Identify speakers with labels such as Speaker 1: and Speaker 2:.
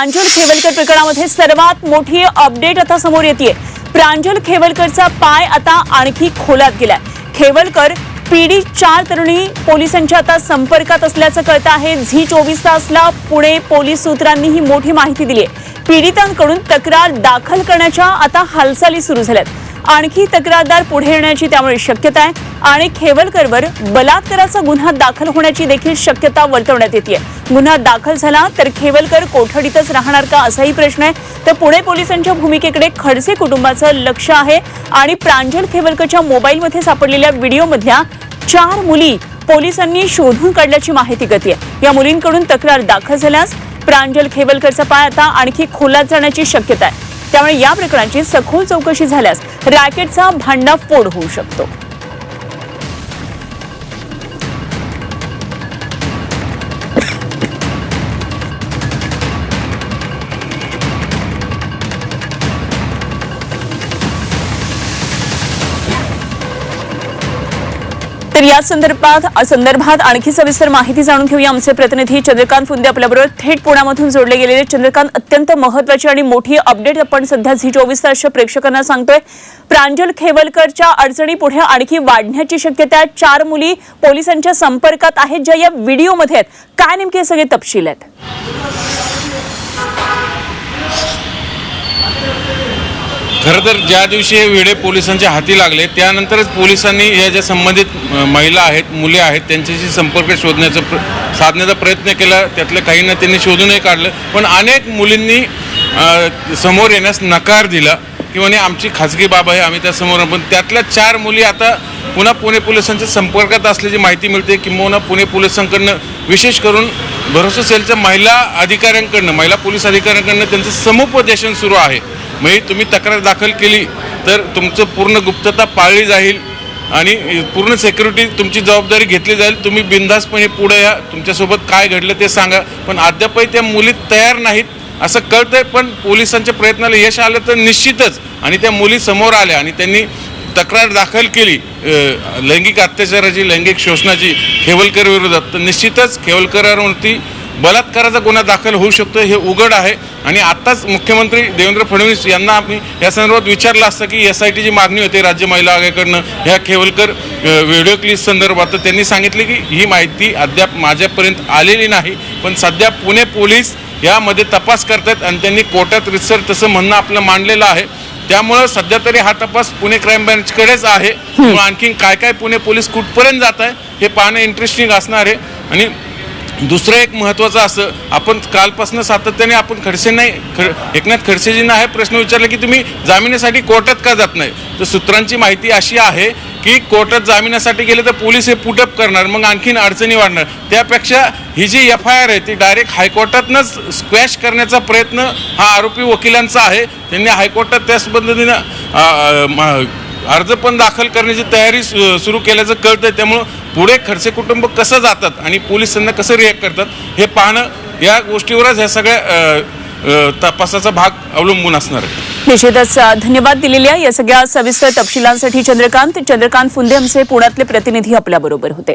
Speaker 1: प्रांजल खेवलकर प्रकरणामध्ये सर्वात मोठी अपडेट आता समोर येते प्रांजल खेवलकरचा पाय आता आणखी खोलात गेलाय. खेवलकर पीडित चार तरुणी पोलिसांच्या आता संपर्कात असल्याचं कळतं आहे. झी चोवीस तासला पुणे पोलीस सूत्रांनी ही मोठी माहिती दिली आहे पीडितांकडून तक्रार दाखल करण्याच्या आता हालचाली सुरू झाल्यात. आणखी तक्रारदार पुढे येण्याची त्यामुळे शक्यता आहे. आणि खेवलकरवर बलात्काराचा गुन्हा दाखल होण्याची देखील शक्यता वर्तवण्यात येते. गुन्हा दाखल झाला तर खेवलकर कोठडीतच राहणार का असाही प्रश्न आहे. तर पुणे पोलिसांच्या भूमिकेकडे खडसे कुटुंबाचं लक्ष आहे. आणि प्रांजल खेवलकरच्या मोबाईलमध्ये सापडलेल्या व्हिडिओमधल्या चार मुली पोलिसांनी शोधून काढल्याची माहिती गती आहे या मुलींकडून तक्रार दाखल झाल्यास प्रांजल खेवलकरचा पाय आता आणखी खोलात जाण्याची शक्यता आहे. त्यामुळे या प्रकरणाची सखोल चौकशी झाल्यास रॅकेटचा भांडाफोड होऊ शकतो. तर या संदर्भात संदर्भात आणखी सविस्तर माहिती जाणून घेऊया आमचे प्रतिनिधी. चंद्रकांत फुंदे आपल्याबरोबर थेट पुण्यामधून जोडले गेलेले. चंद्रकांत अत्यंत महत्वाची आणि मोठी अपडेट आपण सध्या झी चोवीस तासच्या प्रेक्षकांना सांगतोय. प्रांजल खेवलकरच्या अडचणी पुढे आणखी वाढण्याची शक्यता चार मुली पोलिसांच्या संपर्कात आहेत ज्या या व्हिडिओमध्ये आहेत. काय नेमके सगळे तपशील आहेत?
Speaker 2: खरं तर ज्या दिवशी हे वेडे पोलिसांच्या हाती लागले त्यानंतरच पोलिसांनी या ज्या संबंधित महिला आहेत मुले आहेत त्यांच्याशी संपर्क शोधण्याचा प्र साधण्याचा प्रयत्न केला. त्यातल्या काहींना त्यांनी शोधूनही काढलं. पण अनेक मुलींनी समोर येण्यास नकार दिला किंवा नाही आमची खाजगी बाब आहे आम्ही त्यासमोर पण त्यातल्या चार मुली आता पुन्हा पुणे पोलिसांच्या संपर्कात असल्याची माहिती मिळते किंबहुना पुणे पोलिसांकडनं विशेष करून भरोसा सेलच्या महिला अधिकाऱ्यांकडनं महिला पोलीस अधिकाऱ्यांकडनं त्यांचं समुपदेशन सुरू आहे. म्हणजे तुम्ही तक्रार दाखल केली तर तुमचं पूर्ण गुप्तता पाळली जाईल आणि पूर्ण सेक्युरिटी तुमची जबाबदारी घेतली जाईल. तुम्ही बिनधास्तपणे पुढे या. तुमच्यासोबत काय घडलं ते सांगा. पण अद्यापही त्या मुली तयार नाहीत असं कळतंय. पण पोलिसांच्या प्रयत्नाला यश आलं तर निश्चितच. आणि त्या मुली समोर आल्या आणि त्यांनी तक्रार दाखल केली. लैंगिक अत्याचाराची लैंगिक शोषणाची खेवलकर विरोधात. तर निश्चितच खेवलकरांवरती बलात्काराचा गुन्हा दाखल होऊ शकतो हे उघड आहे. आणि आत्ताच मुख्यमंत्री देवेंद्र फडणवीस यांना आम्ही या संदर्भात विचारलं असतं की एस आय टीची मागणी होती राज्य महिला आयोगाकडनं. ह्या खेवलकर व्हिडिओ क्लिप संदर्भात तर त्यांनी सांगितले की ही माहिती अद्याप माझ्यापर्यंत आलेली नाही. पण सध्या पुणे पोलीस यामध्ये तपास करतात आणि त्यांनी कोर्टात रिसर तसं म्हणणं आपलं मांडलेलं आहे. त्यामुळं सध्या तरी हा तपास पुणे क्राईम ब्रँचकडेच आहे. आणखीन काय काय पुणे पोलीस कुठपर्यंत जात आहे हे पाहणं इंटरेस्टिंग असणार आहे. आणि दुसरं एक महत्त्वाचं असं आपण कालपासून सातत्याने आपण खडसे नाही ख एकनाथ खडसेजींना हा प्रश्न विचारला की तुम्ही जामिनासाठी कोर्टात का जात नाही? तर सूत्रांची माहिती अशी आहे की कोर्टात जामिनासाठी गेले तर पोलीस हे पुटअप करणार मग आणखीन अडचणी वाढणार. त्यापेक्षा ही जी एफ आय आर आहे ती डायरेक्ट हायकोर्टातनंच स्क्वॅश करण्याचा प्रयत्न हा आरोपी वकिलांचा आहे. त्यांनी हायकोर्टात त्याच पद्धतीनं अर्ज पण दाखल करण्याची तयारी सु- सुरू केल्याचं कळतं त्यामुळं पुढे खडसे कुटुंब कसं जातात आणि पोलिसांना कसं रिॲक्ट करतात हे पाहणं या गोष्टीवरच ह्या सगळ्या तपासाचा भाग अवलंबून असणार आहे.
Speaker 1: निश्चितच धन्यवाद दिलेल्या या सगळ्या सविस्तर तपशिलांसाठी चंद्रकांत चंद्रकांत फुंदे आमचे पुण्यातले प्रतिनिधी आपल्या बरोबर होते.